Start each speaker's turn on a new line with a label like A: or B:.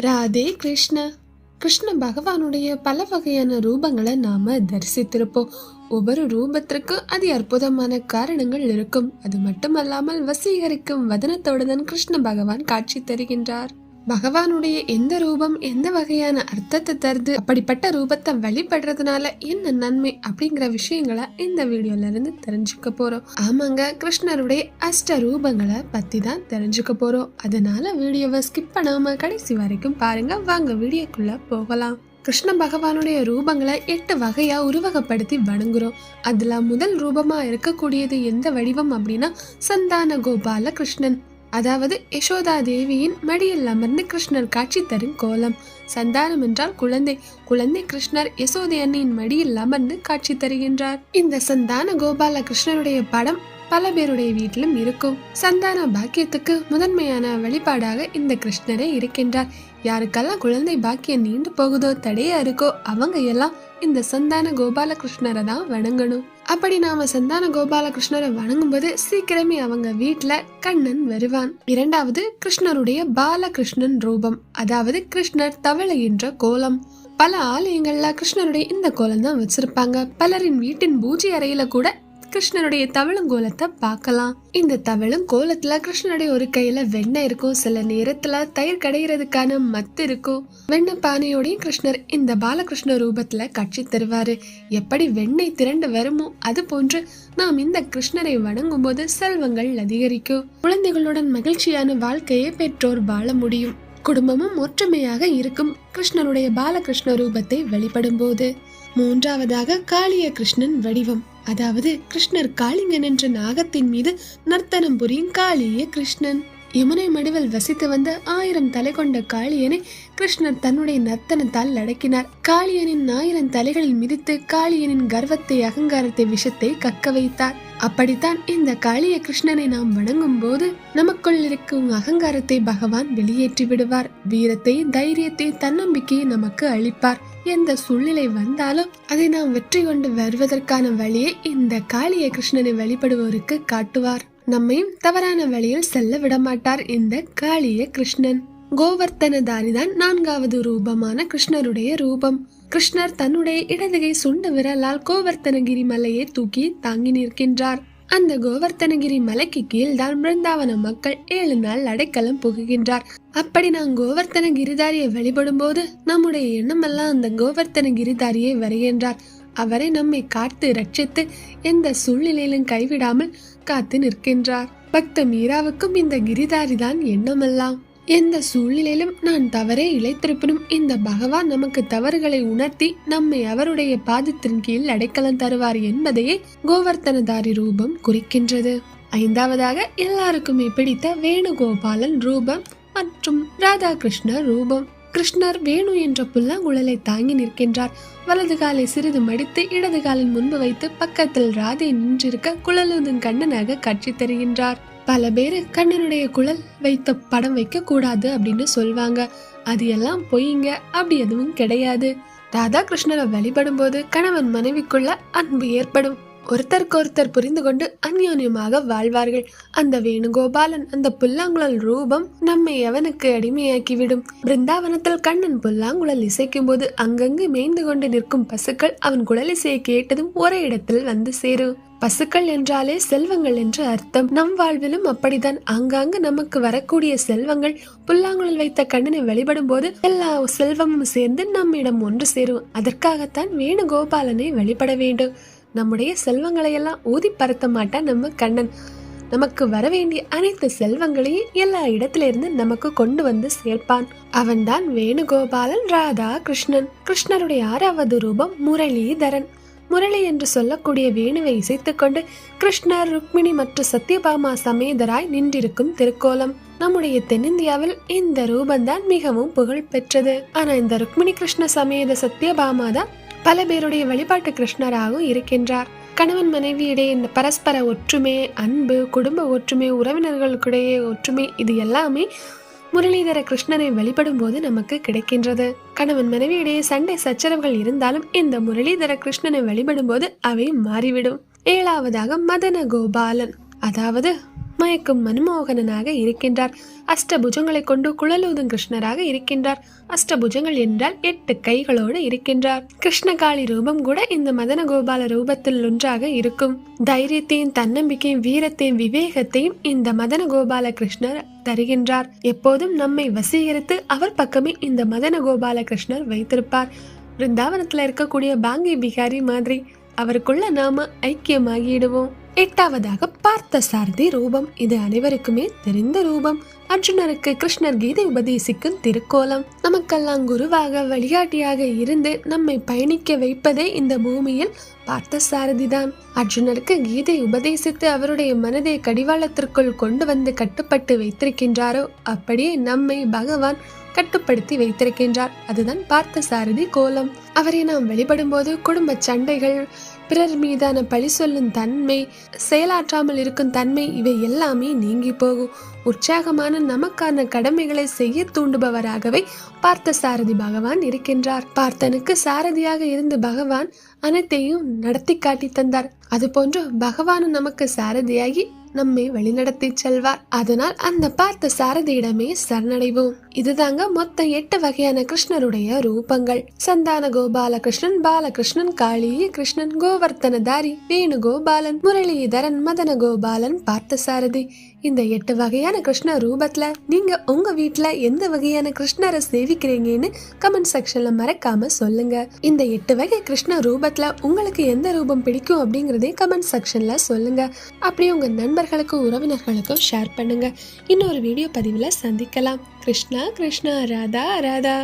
A: ராதே கிருஷ்ண. கிருஷ்ண பகவானுடைய பல வகையான ரூபங்களை நாம தரிசித்திருப்போம். ஒவ்வொரு ரூபத்திற்கும் அதி அற்புதமான காரணங்கள் இருக்கும். அது மட்டுமல்லாமல் வசீகரிக்கும் வதனத்தோடு தான் கிருஷ்ண பகவான் காட்சி தருகின்றார். பகவானுடைய எந்த ரூபம் எந்த வகையான அர்த்தத்தை தருது அப்படிப்பட்ட ரூபத்தை வழிபடுறதுனால என்ன நன்மை அப்படிங்கிற விஷயங்களை இந்த வீடியோல இருந்து தெரிஞ்சுக்க போறோம். ஆமாங்க கிருஷ்ணருடைய அஷ்ட ரூபங்களை பத்தி தான் தெரிஞ்சுக்க போறோம். அதனால வீடியோவை ஸ்கிப் பண்ணாம கடைசி வரைக்கும் பாருங்க. வாங்க வீடியோக்குள்ள போகலாம். கிருஷ்ண பகவானுடைய ரூபங்களை எட்டு வகையா உருவகப்படுத்தி வணங்குறோம். அதுல முதல் ரூபமா இருக்கக்கூடியது எந்த வடிவம் அப்படின்னா சந்தான கோபால கிருஷ்ணன். அதாவது யசோதா தேவியின் மடியில் அமர்ந்து கிருஷ்ணர் காட்சி தரும் கோலம். சந்தானம் என்றால் குழந்தை. குழந்தை கிருஷ்ணர் யசோதை அன்னையின் மடியில் அமர்ந்து காட்சி தருகின்றார். இந்த சந்தான கோபால கிருஷ்ணருடைய படம் பல பேருடைய வீட்டிலும் இருக்கும். சந்தான பாக்கியத்துக்கு முதன்மையான வழிபாடாக இந்த கிருஷ்ணரே இருக்கின்றார். யாருக்கெல்லாம் குழந்தை பாக்கியம் நீண்டு போகுதோ தடையா இருக்கோ அவங்க எல்லாம் இந்த சந்தான கோபால கிருஷ்ணரை தான் வணங்கணும். அப்படி நாம சந்தான கோபாலகிருஷ்ணரை வணங்கும்போது சீக்கிரமே அவங்க வீட்டுல கண்ணன் வருவான். இரண்டாவது கிருஷ்ணருடைய பாலகிருஷ்ணன் ரூபம். அதாவது கிருஷ்ணர் தவளைகின்ற கோலம். பல ஆலயங்கள்ல கிருஷ்ணருடைய இந்த கோலம் தான் வச்சிருப்பாங்க. பலரின் வீட்டின் பூஜை அறையில கூட கிருஷ்ணனுடைய தவளங்கோலத்தை பார்க்கலாம். இந்த தவளங்கோலத்துல கிருஷ்ணனுடைய ஒரு கையில வெண்ணெய் இருக்கும். சில நேரத்துல தயிர் கடைகிறதுக்கான மத்து இருக்கும். வெண்ணெய் பானையோடையும் கிருஷ்ணர் இந்த பாலகிருஷ்ண ரூபத்துல காட்சி தருவாரு. எப்படி வெண்ணெய் திரண்டு வருமோ அது போன்று நாம் இந்த கிருஷ்ணரை வணங்கும் போது செல்வங்கள் அதிகரிக்கும். குழந்தைகளுடன் மகிழ்ச்சியான வாழ்க்கையை பெற்றோர் வாழ முடியும். குடும்பமும் ஒற்றுமையாக இருக்கும். கிருஷ்ணனுடைய பாலகிருஷ்ண ரூபத்தை வெளிப்படும் போது மூன்றாவதாக காளிய கிருஷ்ணன் வடிவம். அதாவது கிருஷ்ணர் காளிங்கன் என்ற நாகத்தின் மீது நர்த்தனம் புரியும் காளிய கிருஷ்ணன் யமுனை மடுவில் வசித்து வந்த ஆயிரம் தலை கொண்ட காளியனை கிருஷ்ணர் தன்னுடைய நர்த்தனத்தால் அடக்கினார். காளியனின் ஆயிரம் தலைகளில் மிதித்து காளியனின் கர்வத்தை அகங்காரத்தை விஷத்தை கக்க வைத்தார். அப்படித்தான் இந்த காளிய கிருஷ்ணனை நாம் வணங்கும் போது நமக்குள் இருக்கும் அகங்காரத்தை பகவான் வெளியேற்றி விடுவார். வீரத்தை தைரியத்தை தன்னம்பிக்கையை நமக்கு அளிப்பார். எந்த சூழ்நிலை வந்தாலும் அதை நாம் வெற்றி கொண்டு வருவதற்கான வழியை இந்த காளிய கிருஷ்ணனை வழிபடுவோருக்கு காட்டுவார். நம்மையும் தவறான வழியில் செல்ல விடமாட்டார் இந்த காளிய கிருஷ்ணன். கோவர்த்தனதாரி தான் நான்காவது ரூபமான கிருஷ்ணருடைய ரூபம். கிருஷ்ணர் தன்னுடைய இடதுகை சுண்ட விரலால் கோவர்த்தனகிரி மலையை தூக்கி தாங்கி நிற்கின்றார். அந்த கோவர்த்தனகிரி மலைக்கு கீழ் தான் பிருந்தாவன மக்கள் ஏழு நாள் அடைக்கலம் புகுகின்றார். அப்படி நான் கோவர்த்தன கிரிதாரியை வழிபடும் போது நம்முடைய எண்ணமெல்லாம் அந்த கோவர்த்தன கிரிதாரியை வருகின்றார். அவரை நம்மை காத்து ரட்சித்து எந்த சூழ்நிலையிலும் கைவிடாமல் காத்து நிற்கின்றார். பக்த மீராவுக்கும் இந்த கிரிதாரி தான் எண்ணமெல்லாம். எந்த சூழ்நிலையிலும் நான் தவறே இழைத்திருப்பினும் இந்த பகவான் நமக்கு தவறுகளை உணர்த்தி நம்மை அவருடைய பாதத்தின் கீழ் அடைக்கலம் தருவார் என்பதையே கோவர்த்தனதாரி ரூபம் குறிக்கின்றது. ஐந்தாவதாக எல்லாருக்குமே பிடித்த வேணுகோபாலன் ரூபம் மற்றும் ராதாகிருஷ்ணர் ரூபம். கிருஷ்ணர் வேணு என்ற புல்லாங்குழலை தாங்கி நிற்கின்றார். வலது காலை சிறிது மடித்து இடது காலின் முன்பு வைத்து பக்கத்தில் ராதை நின்றிருக்க குழலுதன் கண்ணனாக காட்சி தருகின்றார். பல பேர் கண்ணனுடைய குழல் வைத்த படம் வைக்க கூடாது அப்படின்னு சொல்வாங்க. அது எல்லாம் பொய்ங்க அப்படி எதுவும் கிடையாது. ராதா கிருஷ்ணரை வழிபடும் போது கணவன் மனைவிக்குள்ள அன்பு ஏற்படும். ஒருத்தருக்கு ஒருத்தர் புரிந்து கொண்டு அந்யோன்யமாக வாழ்வார்கள். அந்த வேணுகோபாலன் அந்த புல்லாங்குழல் ரூபம் நம்மை எவனுக்கு அடிமையாக்கிவிடும். பிருந்தாவனத்தில் கண்ணன் புல்லாங்குழல் இசைக்கும் போது அங்கங்கு மேய்ந்து கொண்டு நிற்கும் பசுக்கள் அவன் குழல் இசையை கேட்டதும் ஒரே இடத்தில் வந்து சேரும். பசுக்கள் என்றாலே செல்வங்கள் என்று அர்த்தம். நம் வாழ்விலும் அப்படித்தான். அங்காங்கு நமக்கு வரக்கூடிய செல்வங்கள் புல்லாங்குழல் வைத்த கண்ணனை வழிபடும் போது எல்லா செல்வமும் சேர்ந்து நம்மிடம் ஒன்று சேரும். அதற்காகத்தான் வேணுகோபாலனை வழிபட வேண்டும். நம்முடைய செல்வங்களை எல்லாம் ஊதி பறத்த மாட்டான் நம்ம கண்ணன். நமக்கு வர வேண்டிய அனைத்து செல்வங்களையும் எல்லா இடத்திலிருந்து நமக்கு கொண்டு வந்து சேர்ப்பான். அவன்தான் வேணுகோபாலன் ராதா கிருஷ்ணன் கிருஷ்ணருடைய ஆறாவது ரூபம் முரளிதரன். முரளி என்று சொல்லக்கூடிய வேணுவை இசைத்துக்கொண்டு கிருஷ்ணர் ருக்மிணி மற்றும் சத்யபாமா சமேதராய் நின்றிருக்கும் திருக்கோலம். நம்முடைய தென்னிந்தியாவில் இந்த ரூபந்தான் மிகவும் புகழ் பெற்றது. ஆனா இந்த ருக்மிணி கிருஷ்ண சமேத சத்யபாமா தான் பல பேருடைய வழிபாட்டு கிருஷ்ணராகவும் இருக்கின்றார். கணவன் மனைவியிடையே இந்த பரஸ்பர ஒற்றுமை அன்பு குடும்ப ஒற்றுமை உறவினர்களுக்கிடையே ஒற்றுமை இது எல்லாமே முரளிதர கிருஷ்ணனை வழிபடும் போது நமக்கு கிடைக்கின்றது. கணவன் மனைவியிடையே சண்டை சச்சரவுகள் இருந்தாலும் இந்த முரளிதர கிருஷ்ணனை வழிபடும் போது அவை மாறிவிடும். ஏழாவதாக மதன கோபாலன். அதாவது மயக்கும் மன்மோகனனாக இருக்கின்றார். அஷ்டபுஜங்களை கொண்டு குழலூதும் கிருஷ்ணராக இருக்கின்றார். அஷ்டபுஜங்கள் என்றால் எட்டு கைகளோடு இருக்கின்றார். கிருஷ்ணகாளி ரூபம் கூட இந்த மதன கோபால ரூபத்தில் ஒன்றாக இருக்கும். தைரியத்தையும் தன்னம்பிக்கையும் வீரத்தையும் விவேகத்தையும் இந்த மதன கோபால கிருஷ்ணர் தருகின்றார். எப்போதும் நம்மை வசீகரித்து அவர் பக்கமே இந்த மதன கோபால கிருஷ்ணர் வைத்திருப்பார். பிருந்தாவனத்தில் இருக்கக்கூடிய பாங்கி பிகாரி மாதிரி அவருக்குள்ள நாம ஐக்கியமாகிடுவோம். எட்டாவதாக பார்த்த சாரதி ரூபம். இது அனைவருக்குமே தெரிந்த ரூபம். அர்ஜுனருக்கு கிருஷ்ணர் கீதை உபதேசிக்கும் திருக்கோலம். நமக்கெல்லாம் குருவாக வழிகாட்டியாக இருந்து நம்மை பயணிக்க வைப்பதே இந்த பூமியில் பார்த்த சாரதிதான் அர்ஜுனருக்கு கீதை உபதேசித்து அவருடைய மனதை கடிவாளத்திற்குள் கொண்டு வந்து கட்டுப்பட்டு வைத்திருக்கின்றாரோ அப்படியே நம்மை பகவான் கட்டுப்படுத்தி வைத்திருக்கின்றார். அதுதான் பார்த்த சாரதி கோலம். அவரை நாம் வெளிப்படும் போது குடும்ப சண்டைகள் பிறர் மீதான பழி சொல்லும் தன்மை செயலாற்றாமல் இருக்கும் தன்மை இவை எல்லாமே நீங்கி போகும் உற்சாகமான நமக்கான கடமைகளை செய்ய தூண்டுபவராகவே பார்த்த சாரதி பகவான் இருக்கின்றார். பார்த்தனுக்கு சாரதியாக இருந்து பகவான் அனைத்தையும் நடத்தி காட்டி தந்தார். அதுபோன்று பகவானும் நமக்கு சாரதியாகி நம்மை வழிநடத்தி செல்வார். அதனால் அந்த பார்த்த சாரதியிடமே சரணடைவோம். இதுதாங்க மொத்தம் எட்டு வகையான கிருஷ்ணருடைய ரூபங்கள். சந்தான கோபால கிருஷ்ணன் பாலகிருஷ்ணன் காளி கிருஷ்ணன் கோவர்த்தனதாரி வேணுகோபாலன் முரளிதரன் மதன கோபாலன் பார்த்த சாரதி இந்த எட்டு வகையான கிருஷ்ண ரூபத்துல நீங்க உங்க வீட்ல எந்த வகையான கிருஷ்ணரை சேவிக்கிறீங்கன்னு கமெண்ட் செக்ஷன்ல மறக்காம சொல்லுங்க. இந்த எட்டு வகை கிருஷ்ண ரூபத்துல உங்களுக்கு எந்த ரூபம் பிடிக்கும் அப்படிங்கறதே கமெண்ட் செக்ஷன்ல சொல்லுங்க. அப்படியே உங்க நண்பர்களுக்கும் உறவினர்களுக்கும் ஷேர் பண்ணுங்க. இன்னொரு வீடியோ பதிவுல சந்திக்கலாம். கிருஷ்ணா கிருஷ்ணா ராதா ராதா